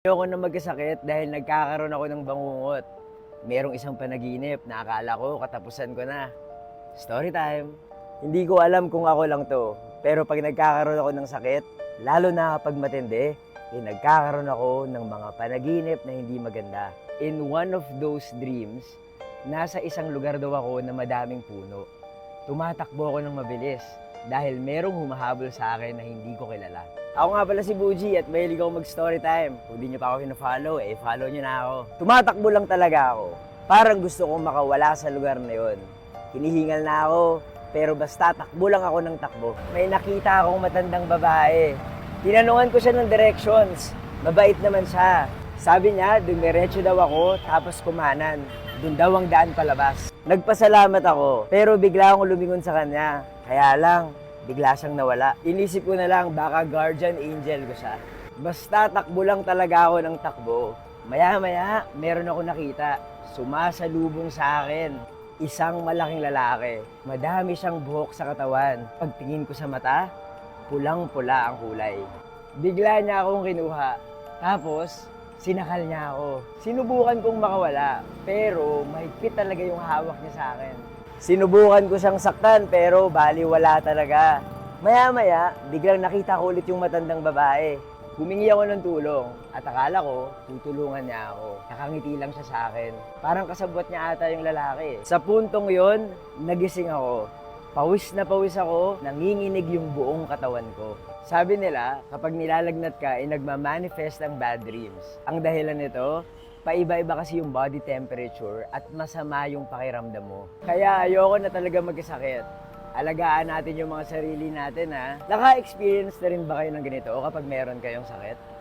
Ayoko na magkasakit dahil nagkakaroon ako ng bangungot. Merong isang panaginip na akala ko katapusan ko na. Story time. Hindi ko alam kung ako lang to. Pero pag nagkakaroon ako ng sakit, lalo na kapag matindi, eh nagkakaroon ako ng mga panaginip na hindi maganda. In one of those dreams, nasa isang lugar daw ako na madaming puno. Tumatakbo ako ng mabilis dahil merong humahabol sa akin na hindi ko kilala. Ako nga pala si Buji at mahilig ako mag-story time. Kung di nyo pa ako follow eh follow nyo na ako. Tumatakbo lang talaga ako. Parang gusto kong makawala sa lugar na yon. Hinihingal na ako, pero basta takbo lang ako ng takbo. May nakita akong matandang babae. Tinanungan ko siya ng directions. Mabait naman siya. Sabi niya, dumiretso daw ako, tapos kumanan. Doon daw ang daan palabas. Nagpasalamat ako, pero bigla akong lumingon sa kanya. Kaya lang, bigla siyang nawala. Inisip ko na lang, baka guardian angel ko siya. Basta takbo lang talaga ako ng takbo. Maya-maya, meron ako nakita. Sumasalubong sa akin. Isang malaking lalaki. Madami siyang buhok sa katawan. Pagtingin ko sa mata, pulang-pula ang kulay. Bigla niya akong kinuha. Tapos, sinakal niya ako. Sinubukan kong makawala, pero mahigpit talaga yung hawak niya sa akin. Sinubukan ko siyang saktan, pero bali wala talaga. Maya-maya, biglang nakita ko ulit yung matandang babae. Humingi ako ng tulong at akala ko tutulungan niya ako. Nakangiti lang siya sa akin. Parang kasabot niya ata yung lalaki. Sa puntong yon, nagising ako. Pawis na pawis ako, nanginginig yung buong katawan ko. Sabi nila, kapag nilalagnat ka, ay nagmamanifest ang bad dreams. Ang dahilan nito, paiba-iba kasi yung body temperature at masama yung pakiramdam mo. Kaya ayoko na talaga magkasakit. Alagaan natin yung mga sarili natin ha. Naka-experience na rin ba kayo ng ganito o kapag meron kayong sakit?